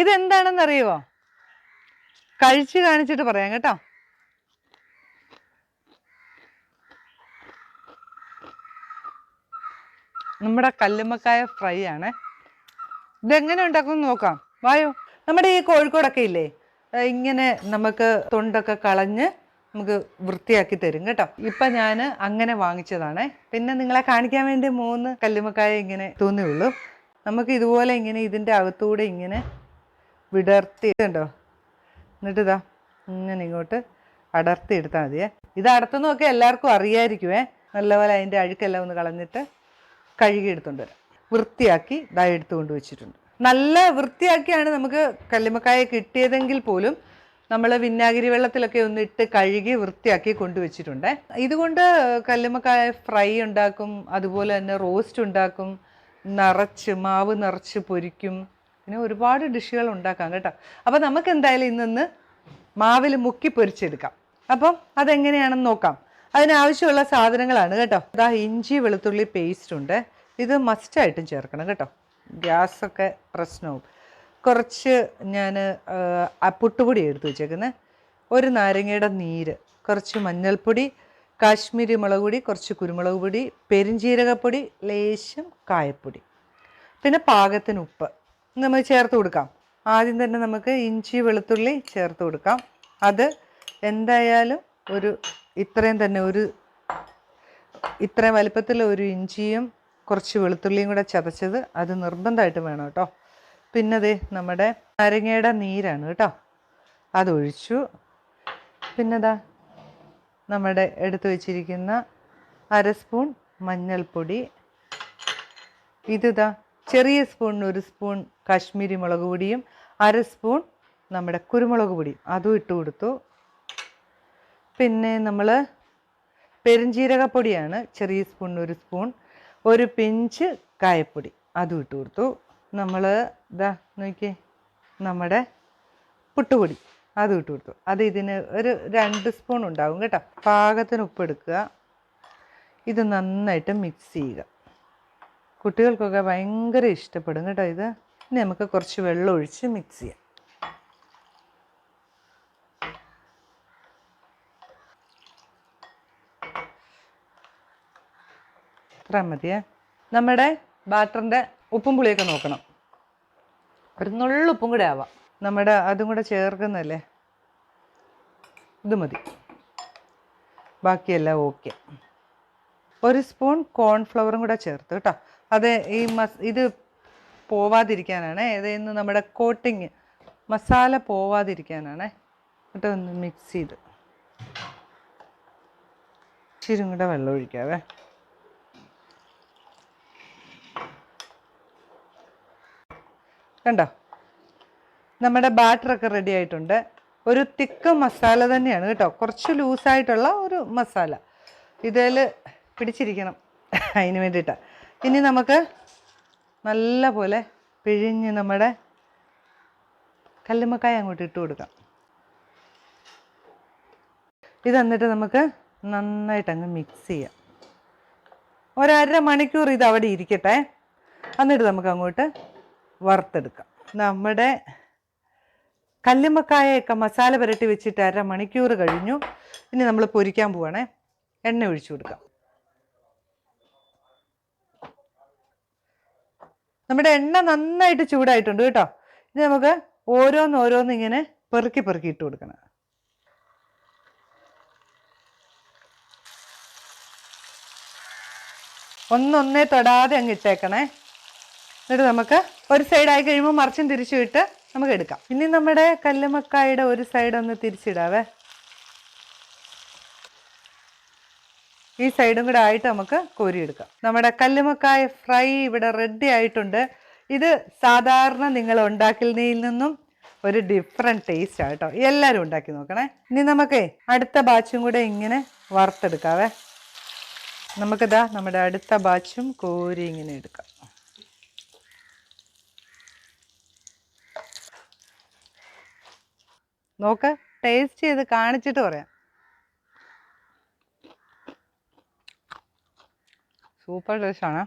ഇതെന്താണെന്ന് അറിയുമോ കഴിച്ചു കാണിച്ചിട്ട് പറയാം കേട്ടോ. നമ്മുടെ കല്ലുമ്മക്കായ ഫ്രൈ ആണ്. ഇതെങ്ങനെ ഉണ്ടാക്കും നോക്കാം. വായോ നമ്മുടെ ഈ കോഴിക്കോടൊക്കെ ഇല്ലേ? ഇങ്ങനെ നമുക്ക് തൊണ്ടൊക്കെ കളഞ്ഞ് നമുക്ക് വൃത്തിയാക്കി തരും കേട്ടോ. ഇപ്പൊ ഞാൻ അങ്ങനെ വാങ്ങിച്ചതാണ്. പിന്നെ നിങ്ങളെ കാണിക്കാൻ വേണ്ടി മൂന്ന് കല്ലുമ്മക്കായ ഇങ്ങനെ തോന്നിയുള്ളൂ നമുക്ക് ഇതുപോലെ ഇങ്ങനെ ഇതിന്റെ അകത്തൂടെ ഇങ്ങനെ വിടർത്തി ഉണ്ടോ എന്നിട്ട് ഇതാ ഇങ്ങനെ ഇങ്ങോട്ട് അടർത്തി എടുത്താൽ മതിയേ. ഇത് അടർത്തുന്നതൊക്കെ എല്ലാവർക്കും അറിയായിരിക്കുമേ നല്ലപോലെ അതിന്റെ അഴുക്കെല്ലാം ഒന്ന് കളഞ്ഞിട്ട് കഴുകി എടുത്തുകൊണ്ട് വരാം. വൃത്തിയാക്കി ഇതാ എടുത്തു കൊണ്ട് വെച്ചിട്ടുണ്ട്. നല്ല വൃത്തിയാക്കിയാണ് നമുക്ക് കല്ലുമക്കായ കിട്ടിയതെങ്കിൽ പോലും നമ്മൾ വിന്നാഗിരി വെള്ളത്തിലൊക്കെ ഒന്ന് ഇട്ട് കഴുകി വൃത്തിയാക്കി കൊണ്ടുവച്ചിട്ടുണ്ട് ഇതുകൊണ്ട് കല്ലുമക്കായ ഫ്രൈ ഉണ്ടാക്കും അതുപോലെ തന്നെ റോസ്റ്റ് ഉണ്ടാക്കും നിറച്ച് മാവ് നിറച്ച് പൊരിക്കും. പിന്നെ ഒരുപാട് ഡിഷുകൾ ഉണ്ടാക്കാം കേട്ടോ. അപ്പോൾ നമുക്ക് എന്തായാലും ഇന്നൊന്ന് മാവിൽ മുക്കി പൊരിച്ചെടുക്കാം. അപ്പം അതെങ്ങനെയാണെന്ന് നോക്കാം. അതിനാവശ്യമുള്ള സാധനങ്ങളാണ് കേട്ടോ. അതാ ഇഞ്ചി വെളുത്തുള്ളി പേസ്റ്റ് ഉണ്ട്. ഇത് മസ്റ്റായിട്ടും ചേർക്കണം കേട്ടോ. ഗ്യാസൊക്കെ പ്രശ്നവും. കുറച്ച് ഞാൻ പുട്ടുപൊടി എടുത്തു വെച്ചേക്കുന്നത് ഒരു നാരങ്ങയുടെ നീര് കുറച്ച് മഞ്ഞൾപ്പൊടി കാശ്മീരി മുളക് പൊടി കുറച്ച് കുരുമുളക് പൊടി പെരിഞ്ജീരകപ്പൊടി ലേശം കായപ്പൊടി. പിന്നെ പാകത്തിന് ഉപ്പ്. നമ്മൾ ചേർത്ത് കൊടുക്കാം. ആദ്യം തന്നെ നമുക്ക് ഇഞ്ചി വെളുത്തുള്ളി ചേർത്ത് കൊടുക്കാം. അത് എന്തായാലും ഒരു ഇത്രയും തന്നെ ഒരു ഇത്രയും വലിപ്പത്തിൽ ഒരു ഇഞ്ചിയും കുറച്ച് വെളുത്തുള്ളിയും കൂടെ ചതച്ചത് അത് നിർബന്ധമായിട്ട് വേണം കേട്ടോ. പിന്നെ ദേ നമ്മുടെ നാരങ്ങയുടെ നീരാണ് കേട്ടോ. അതൊഴിച്ചു പിന്നെ ദാ നമ്മുടെ എടുത്തു വച്ചിരിക്കുന്ന അര സ്പൂൺ മഞ്ഞൾപ്പൊടി. ഇതിതാ ചെറിയ സ്പൂണിന് ഒരു സ്പൂൺ കാശ്മീരി മുളക് പൊടിയും അര സ്പൂൺ നമ്മുടെ കുരുമുളക് പൊടിയും. അതും ഇട്ട് കൊടുത്തു. പിന്നെ നമ്മൾ പെരുംജീരകപ്പൊടിയാണ് ചെറിയ സ്പൂണിന് ഒരു സ്പൂൺ ഒരു പിഞ്ച് കായപ്പൊടി. അതും ഇട്ട് കൊടുത്തു. നമ്മൾ ഇതാ നോക്കിയേ നമ്മുടെ പുട്ടുപൊടി. അതും ഇട്ട് കൊടുത്തു. അത് ഇതിന് ഒരു രണ്ട് സ്പൂൺ ഉണ്ടാവും കേട്ടോ. പാകത്തിന് ഉപ്പ് എടുക്കുക. ഇത് നന്നായിട്ട് മിക്സ് ചെയ്യുക. കുട്ടികൾക്കൊക്കെ ഭയങ്കര ഇഷ്ടപ്പെടും കേട്ടോ ഇത്. ഇനി നമുക്ക് കുറച്ച് വെള്ളം ഒഴിച്ച് മിക്സ് ചെയ്യാം. ഇത്ര മതിയേ. നമ്മുടെ ബാറ്ററിന്റെ ഉപ്പും പുളിയൊക്കെ നോക്കണം. ഒരു നുള്ളു ഉപ്പും കൂടെ ആവാം. നമ്മുടെ അതും കൂടെ ചേർക്കുന്നല്ലേ ഇത് മതി. ബാക്കിയെല്ലാം ഓക്കെ ഒരു സ്പൂൺ കോൺഫ്ലവറും കൂടെ ചേർത്ത് കേട്ടോ. അത് ഈ മസ് ഇത് പോവാതിരിക്കാനാണ് ഏതെന്ന് നമ്മുടെ കോട്ടിങ് മസാല പോവാതിരിക്കാനാണ് എന്നിട്ട് ഒന്ന് മിക്സ് ചെയ്ത്. ഇച്ചിരി കൂടെ വെള്ളം ഒഴിക്കാവേ. കണ്ടോ? നമ്മുടെ ബാറ്ററൊക്കെ റെഡി ആയിട്ടുണ്ട്. ഒരു തിക്ക് മസാല തന്നെയാണ് കേട്ടോ. കുറച്ച് ലൂസായിട്ടുള്ള ഒരു മസാല. ഇതിൽ പിടിച്ചിരിക്കണം. അതിന് വേണ്ടിയിട്ടാണ് ഇനി നമുക്ക് നല്ല പോലെ പിഴിഞ്ഞ് നമ്മുടെ കല്ലുമ്മക്കായ അങ്ങോട്ട് ഇട്ട് കൊടുക്കാം. ഇത് എന്നിട്ട് നമുക്ക് നന്നായിട്ട് അങ്ങ് മിക്സ് ചെയ്യാം. ഒരര മണിക്കൂർ ഇത് അവിടെ ഇരിക്കട്ടെ. എന്നിട്ട് നമുക്ക് അങ്ങോട്ട് വറുത്തെടുക്കാം. നമ്മുടെ കല്ലുമ്മക്കായൊക്കെ മസാല പുരട്ടി വെച്ചിട്ട് അര മണിക്കൂർ കഴിഞ്ഞു. ഇനി നമ്മൾ പൊരിക്കാൻ പോവാണേ. എണ്ണ ഒഴിച്ചു കൊടുക്കാം. നമ്മുടെ എണ്ണ നന്നായിട്ട് ചൂടായിട്ടുണ്ട് കേട്ടോ. ഇത് നമുക്ക് ഓരോന്ന് ഓരോന്ന് ഇങ്ങനെ പെറുക്കി പെറുക്കി ഇട്ട് കൊടുക്കണം. ഒന്നൊന്നേ തൊടാതെ അങ്ങ് ഇട്ടേക്കണേ. എന്നിട്ട് നമുക്ക് ഒരു സൈഡായി കഴിയുമ്പോൾ മറിച്ചും തിരിച്ചു ഇട്ട് നമുക്ക് എടുക്കാം. ഇനി നമ്മുടെ കല്ലുമക്കായുടെ ഒരു സൈഡ് ഒന്ന് തിരിച്ചിടാവേ. ഈ സൈഡും കൂടെ ആയിട്ട് നമുക്ക് കോരിയെടുക്കാം. നമ്മുടെ കല്ലുമക്കായ ഫ്രൈ ഇവിടെ റെഡി ആയിട്ടുണ്ട്. ഇത് സാധാരണ നിങ്ങൾ ഉണ്ടാക്കുന്നതിൽ നിന്നും ഒരു ഡിഫറെന്റ് ടേസ്റ്റ് ആട്ടോ എല്ലാവരും ഉണ്ടാക്കി നോക്കണേ. ഇനി നമുക്കേ അടുത്ത ബാച്ചും കൂടെ ഇങ്ങനെ വറുത്തെടുക്കാവേ. നമുക്കിതാ നമ്മുടെ അടുത്ത ബാച്ചും കോരി ഇങ്ങനെ എടുക്കാം. നോക്ക് ടേസ്റ്റ് ചെയ്ത് കാണിച്ചിട്ട് പറയാം. സൂപ്പർ ടേസ്റ്റ് ആണ്.